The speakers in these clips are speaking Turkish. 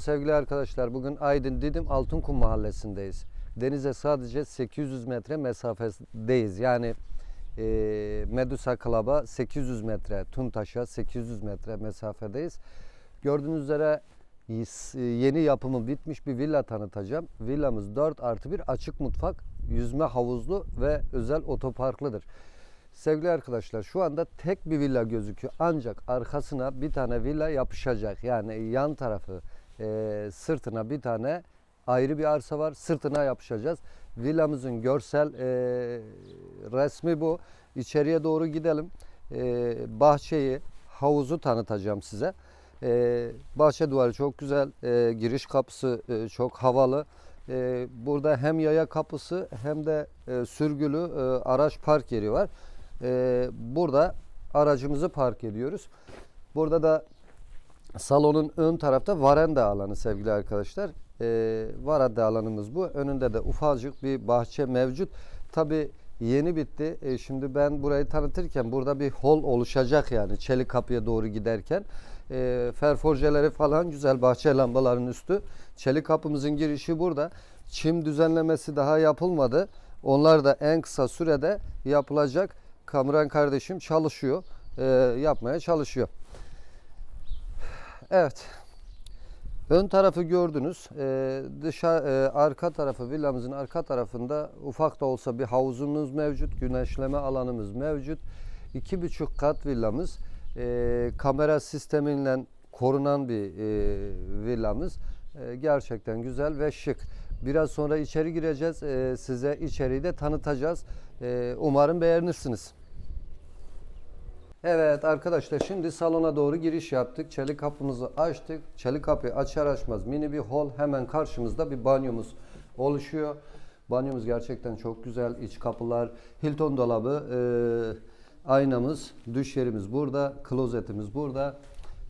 Sevgili arkadaşlar bugün Aydın Didim Altınkum mahallesindeyiz. Denize sadece 800 metre mesafedeyiz. Yani e, Medusa Club'a 800 metre, Tuntaş'a 800 metre mesafedeyiz. Gördüğünüz üzere yeni yapımı bitmiş bir villa tanıtacağım. Villamız 4 artı 1 açık mutfak, yüzme havuzlu ve özel otoparklıdır. Sevgili arkadaşlar şu anda tek bir villa gözüküyor. Ancak arkasına bir tane villa yapışacak. Yani yan tarafı e, sırtına bir tane ayrı bir arsa var. Sırtına yapışacağız. Villamızın görsel e, resmi bu. İçeriye doğru gidelim. E, bahçeyi, havuzu tanıtacağım size. E, bahçe duvarı çok güzel. E, giriş kapısı e, çok havalı. E, burada hem yaya kapısı hem de e, sürgülü e, araç park yeri var. E, burada aracımızı park ediyoruz. Burada da salonun ön tarafta varanda alanı sevgili arkadaşlar. E, varanda alanımız bu. Önünde de ufacık bir bahçe mevcut. Tabi yeni bitti. E, şimdi ben burayı tanıtırken burada bir hol oluşacak yani çelik kapıya doğru giderken. E, ferforjeleri falan güzel bahçe lambaların üstü. Çelik kapımızın girişi burada. Çim düzenlemesi daha yapılmadı. Onlar da en kısa sürede yapılacak. Kamuran kardeşim çalışıyor. E, yapmaya çalışıyor. Evet. Ön tarafı gördünüz. Ee, dışa, e, arka tarafı villamızın arka tarafında ufak da olsa bir havuzumuz mevcut. Güneşleme alanımız mevcut. İki buçuk kat villamız. Ee, kamera sistemiyle korunan bir e, villamız. Ee, gerçekten güzel ve şık. Biraz sonra içeri gireceğiz. Ee, size içeriği de tanıtacağız. Ee, umarım beğenirsiniz. Evet arkadaşlar şimdi salona doğru giriş yaptık. Çelik kapımızı açtık. Çelik kapıyı açar açmaz mini bir hol hemen karşımızda bir banyomuz oluşuyor. Banyomuz gerçekten çok güzel. İç kapılar, Hilton dolabı, e, aynamız, duş yerimiz burada, klozetimiz burada.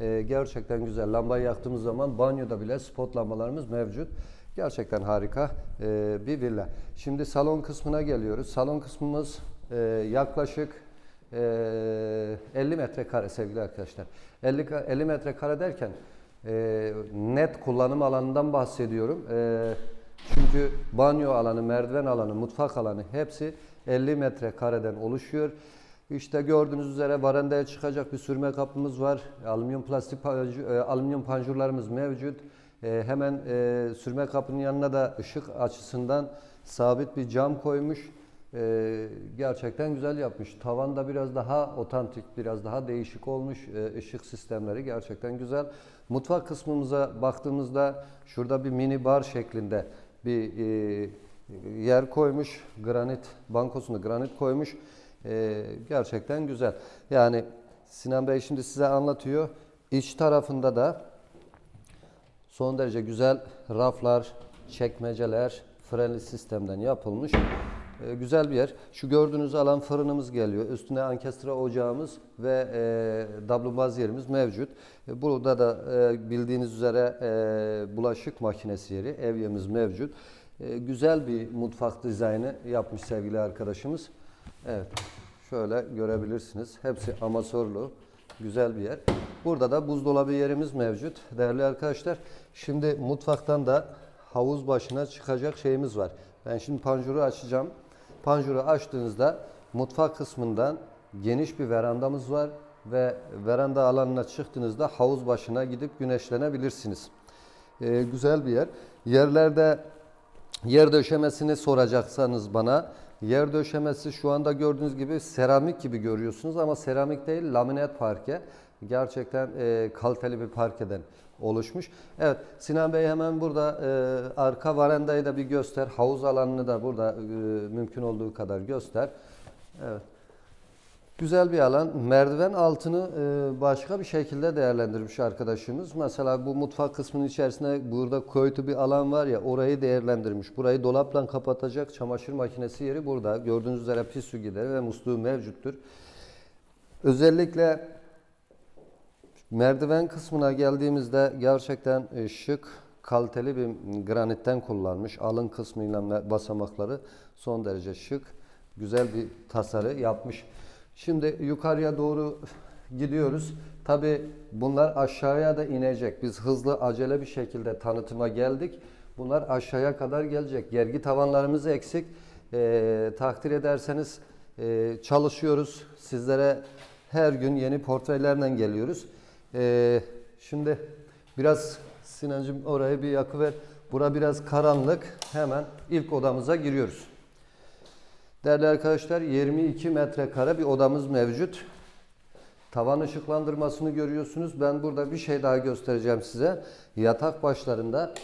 E, gerçekten güzel. Lambayı yaktığımız zaman banyoda bile spot lambalarımız mevcut. Gerçekten harika e, bir villa. Şimdi salon kısmına geliyoruz. Salon kısmımız e, yaklaşık ee, 50 metrekare sevgili arkadaşlar. 50, ka- 50 metrekare derken e, net kullanım alanından bahsediyorum. E, çünkü banyo alanı, merdiven alanı, mutfak alanı hepsi 50 metrekareden oluşuyor. İşte gördüğünüz üzere barandaya çıkacak bir sürme kapımız var. Alüminyum plastik e, alüminyum panjurlarımız mevcut. E, hemen e, sürme kapının yanına da ışık açısından sabit bir cam koymuş. Ee, gerçekten güzel yapmış. Tavan da biraz daha otantik, biraz daha değişik olmuş. Ee, ışık sistemleri gerçekten güzel. Mutfak kısmımıza baktığımızda şurada bir mini bar şeklinde bir e, yer koymuş. Granit bankosunu granit koymuş. Ee, gerçekten güzel. Yani Sinan Bey şimdi size anlatıyor. İç tarafında da Son derece güzel raflar, çekmeceler, frenli sistemden yapılmış. Ee, güzel bir yer. Şu gördüğünüz alan fırınımız geliyor. Üstüne ankestra ocağımız ve e, dablumbaz yerimiz mevcut. E, burada da e, bildiğiniz üzere e, bulaşık makinesi yeri, evyemiz mevcut. E, güzel bir mutfak dizaynı yapmış sevgili arkadaşımız. Evet, şöyle görebilirsiniz. Hepsi amatörlü. Güzel bir yer. Burada da buzdolabı yerimiz mevcut. Değerli arkadaşlar, şimdi mutfaktan da havuz başına çıkacak şeyimiz var. Ben şimdi panjuru açacağım. Panjuru açtığınızda mutfak kısmından geniş bir verandamız var ve veranda alanına çıktığınızda havuz başına gidip güneşlenebilirsiniz. Ee, güzel bir yer. Yerlerde Yer döşemesini soracaksanız bana yer döşemesi şu anda gördüğünüz gibi seramik gibi görüyorsunuz ama seramik değil laminat parke. Gerçekten e, kaliteli bir parkeden oluşmuş. Evet Sinan Bey hemen burada e, arka varandayı da bir göster. Havuz alanını da burada e, mümkün olduğu kadar göster. Evet. Güzel bir alan. Merdiven altını e, başka bir şekilde değerlendirmiş arkadaşımız. Mesela bu mutfak kısmının içerisinde burada koytu bir alan var ya orayı değerlendirmiş. Burayı dolapla kapatacak çamaşır makinesi yeri burada. Gördüğünüz üzere pis su gideri ve musluğu mevcuttur. Özellikle merdiven kısmına geldiğimizde gerçekten e, şık, kaliteli bir granitten kullanmış. Alın kısmıyla basamakları son derece şık, güzel bir tasarı yapmış. Şimdi yukarıya doğru gidiyoruz. Tabi bunlar aşağıya da inecek. Biz hızlı acele bir şekilde tanıtıma geldik. Bunlar aşağıya kadar gelecek. Gergi tavanlarımız eksik. Ee, takdir ederseniz e, çalışıyoruz. Sizlere her gün yeni portföylerle geliyoruz. Ee, şimdi biraz Sinancım orayı bir yakıver. Bura biraz karanlık. Hemen ilk odamıza giriyoruz. Değerli arkadaşlar 22 metrekare bir odamız mevcut. Tavan ışıklandırmasını görüyorsunuz. Ben burada bir şey daha göstereceğim size. Yatak başlarında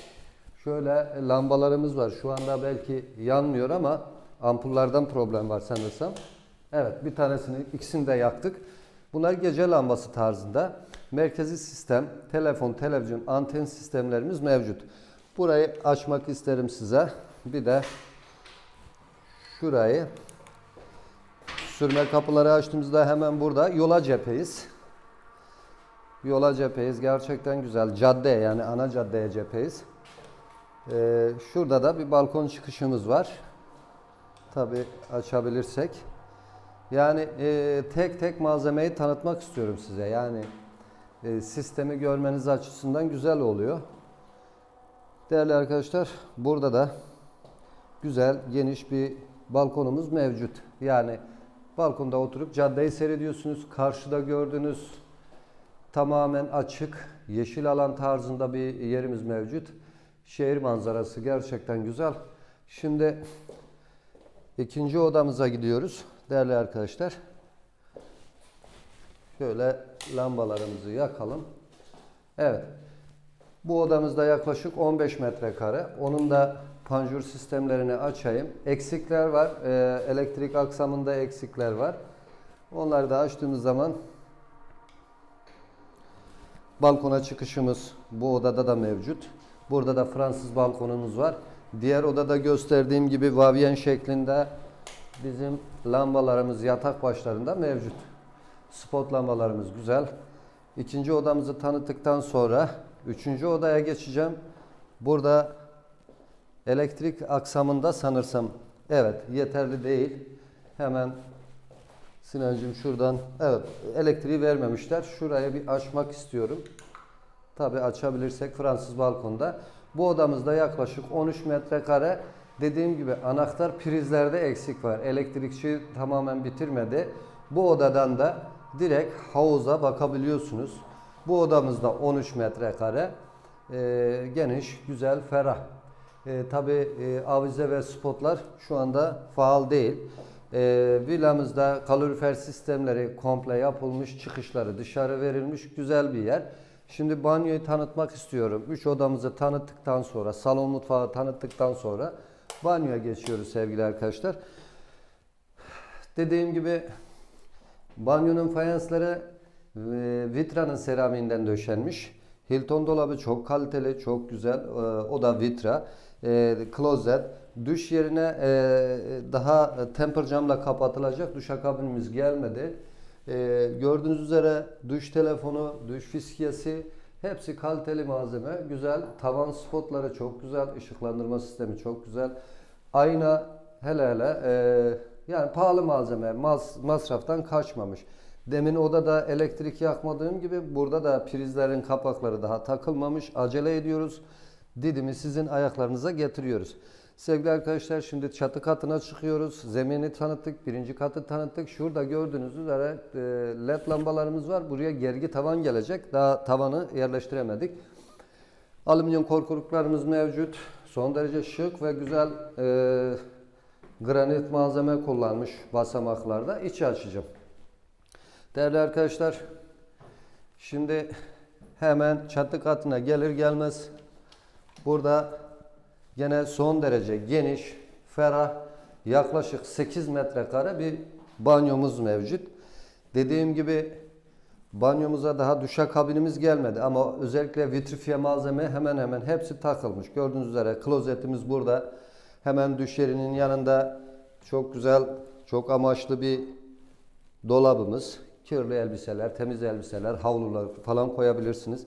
şöyle lambalarımız var. Şu anda belki yanmıyor ama ampullardan problem var sanırsam. Evet bir tanesini ikisini de yaktık. Bunlar gece lambası tarzında. Merkezi sistem, telefon, televizyon, anten sistemlerimiz mevcut. Burayı açmak isterim size. Bir de şurayı Sürme kapıları açtığımızda hemen burada yola cepheyiz. Yola cepheyiz. Gerçekten güzel. Cadde yani ana caddeye cepheyiz. Ee, şurada da bir balkon çıkışımız var. Tabi açabilirsek. Yani e, tek tek malzemeyi tanıtmak istiyorum size. Yani e, sistemi görmeniz açısından güzel oluyor. Değerli arkadaşlar burada da güzel geniş bir balkonumuz mevcut. Yani balkonda oturup caddeyi seyrediyorsunuz. Karşıda gördüğünüz tamamen açık yeşil alan tarzında bir yerimiz mevcut. Şehir manzarası gerçekten güzel. Şimdi ikinci odamıza gidiyoruz değerli arkadaşlar. Şöyle lambalarımızı yakalım. Evet. Bu odamızda yaklaşık 15 metrekare. Onun da panjur sistemlerini açayım. Eksikler var. Ee, elektrik aksamında eksikler var. Onları da açtığımız zaman balkona çıkışımız bu odada da mevcut. Burada da Fransız balkonumuz var. Diğer odada gösterdiğim gibi vavyen şeklinde bizim lambalarımız yatak başlarında mevcut. Spot lambalarımız güzel. İkinci odamızı tanıttıktan sonra üçüncü odaya geçeceğim. Burada elektrik aksamında sanırsam evet yeterli değil. Hemen Sinancığım şuradan evet elektriği vermemişler. Şuraya bir açmak istiyorum. Tabi açabilirsek Fransız balkonda. Bu odamızda yaklaşık 13 metrekare. Dediğim gibi anahtar prizlerde eksik var. Elektrikçi tamamen bitirmedi. Bu odadan da direkt havuza bakabiliyorsunuz. Bu odamızda 13 metrekare. Ee, geniş, güzel, ferah. Ee, Tabi e, avize ve spotlar şu anda faal değil. Ee, villamızda kalorifer sistemleri komple yapılmış, çıkışları dışarı verilmiş güzel bir yer. Şimdi banyoyu tanıtmak istiyorum. Üç odamızı tanıttıktan sonra, salon mutfağı tanıttıktan sonra banyoya geçiyoruz sevgili arkadaşlar. Dediğim gibi banyonun fayansları e, vitranın seramiğinden döşenmiş. Hilton dolabı çok kaliteli, çok güzel. E, o da vitra. E, klozet. Duş yerine e, daha temper camla kapatılacak duşakabinimiz gelmedi. E, gördüğünüz üzere duş telefonu, duş fiskiyesi hepsi kaliteli malzeme. Güzel. Tavan spotları çok güzel. ışıklandırma sistemi çok güzel. Ayna hele hele e, yani pahalı malzeme. Mas, masraftan kaçmamış. Demin odada elektrik yakmadığım gibi burada da prizlerin kapakları daha takılmamış. Acele ediyoruz. Didimi sizin ayaklarınıza getiriyoruz. Sevgili arkadaşlar şimdi çatı katına çıkıyoruz. Zemini tanıttık, birinci katı tanıttık. Şurada gördüğünüz üzere e, led lambalarımız var. Buraya gergi tavan gelecek. Daha tavanı yerleştiremedik. Alüminyum korkuluklarımız mevcut. Son derece şık ve güzel e, granit malzeme kullanmış basamaklarda. İçi açacağım. Değerli arkadaşlar, şimdi hemen çatı katına gelir gelmez burada gene son derece geniş, ferah, yaklaşık 8 metrekare bir banyomuz mevcut. Dediğim gibi banyomuza daha duşakabinimiz gelmedi ama özellikle vitrifiye malzeme hemen hemen hepsi takılmış. Gördüğünüz üzere klozetimiz burada. Hemen duş yerinin yanında çok güzel, çok amaçlı bir dolabımız. Kirli elbiseler, temiz elbiseler, havlular falan koyabilirsiniz.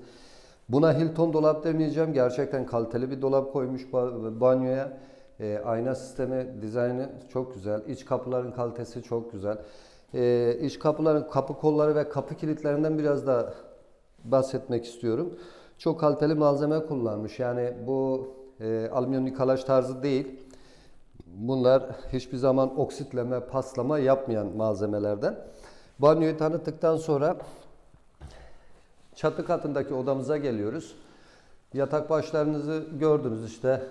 Buna Hilton dolap demeyeceğim. Gerçekten kaliteli bir dolap koymuş ba- banyoya. E, ayna sistemi, dizaynı çok güzel. İç kapıların kalitesi çok güzel. Ee, iç kapıların kapı kolları ve kapı kilitlerinden biraz da bahsetmek istiyorum. Çok kaliteli malzeme kullanmış. Yani bu e, alüminyum nikelaj tarzı değil. Bunlar hiçbir zaman oksitleme, paslama yapmayan malzemelerden. Banyoyu tanıttıktan sonra çatı katındaki odamıza geliyoruz. Yatak başlarınızı gördünüz işte.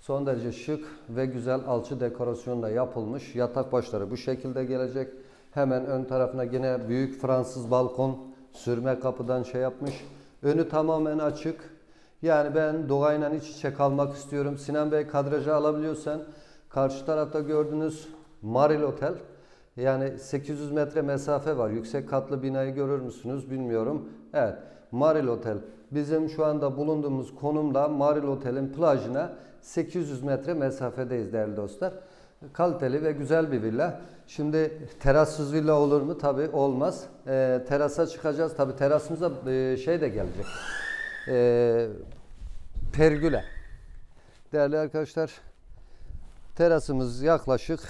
Son derece şık ve güzel alçı dekorasyonla yapılmış. Yatak başları bu şekilde gelecek. Hemen ön tarafına yine büyük Fransız balkon sürme kapıdan şey yapmış. Önü tamamen açık. Yani ben doğayla iç içe kalmak istiyorum. Sinan Bey kadrajı alabiliyorsan karşı tarafta gördüğünüz Maril Otel. Yani 800 metre mesafe var. Yüksek katlı binayı görür müsünüz bilmiyorum. Evet. Maril Otel. Bizim şu anda bulunduğumuz konumda Maril Otel'in plajına 800 metre mesafedeyiz değerli dostlar. Kaliteli ve güzel bir villa. Şimdi terassız villa olur mu? Tabi olmaz. Ee, terasa çıkacağız. Tabi terasımıza e, şey de gelecek. Ee, pergüle. Değerli arkadaşlar, terasımız yaklaşık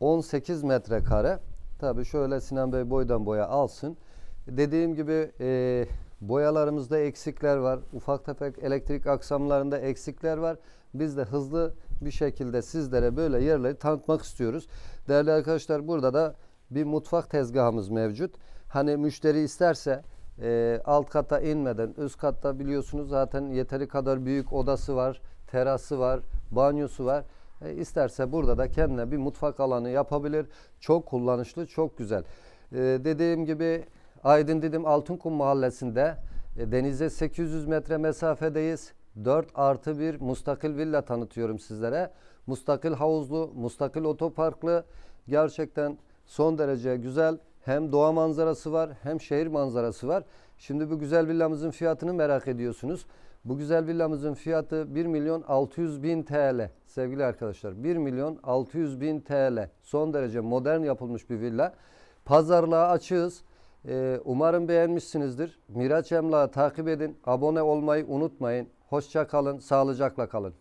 18 metrekare. Tabi şöyle Sinan Bey boydan boya alsın. Dediğim gibi e, boyalarımızda eksikler var. Ufak tefek elektrik aksamlarında eksikler var. Biz de hızlı bir şekilde sizlere böyle yerleri tanıtmak istiyoruz. Değerli arkadaşlar burada da bir mutfak tezgahımız mevcut. Hani müşteri isterse e, alt kata inmeden üst katta biliyorsunuz zaten yeteri kadar büyük odası var, terası var, banyosu var. E, isterse burada da kendine bir mutfak alanı yapabilir. Çok kullanışlı, çok güzel. E, dediğim gibi Aydın Didim Altınkum mahallesinde e, denize 800 metre mesafedeyiz. 4 artı 1 mustakil villa tanıtıyorum sizlere. Mustakil havuzlu, mustakil otoparklı. Gerçekten son derece güzel. Hem doğa manzarası var hem şehir manzarası var. Şimdi bu güzel villamızın fiyatını merak ediyorsunuz. Bu güzel villamızın fiyatı 1 milyon 600 bin TL sevgili arkadaşlar. 1 milyon 600 bin TL. Son derece modern yapılmış bir villa. Pazarlığa açığız. Ee, umarım beğenmişsinizdir. Miraç Emlak'ı takip edin. Abone olmayı unutmayın. Hoşça kalın, sağlıcakla kalın.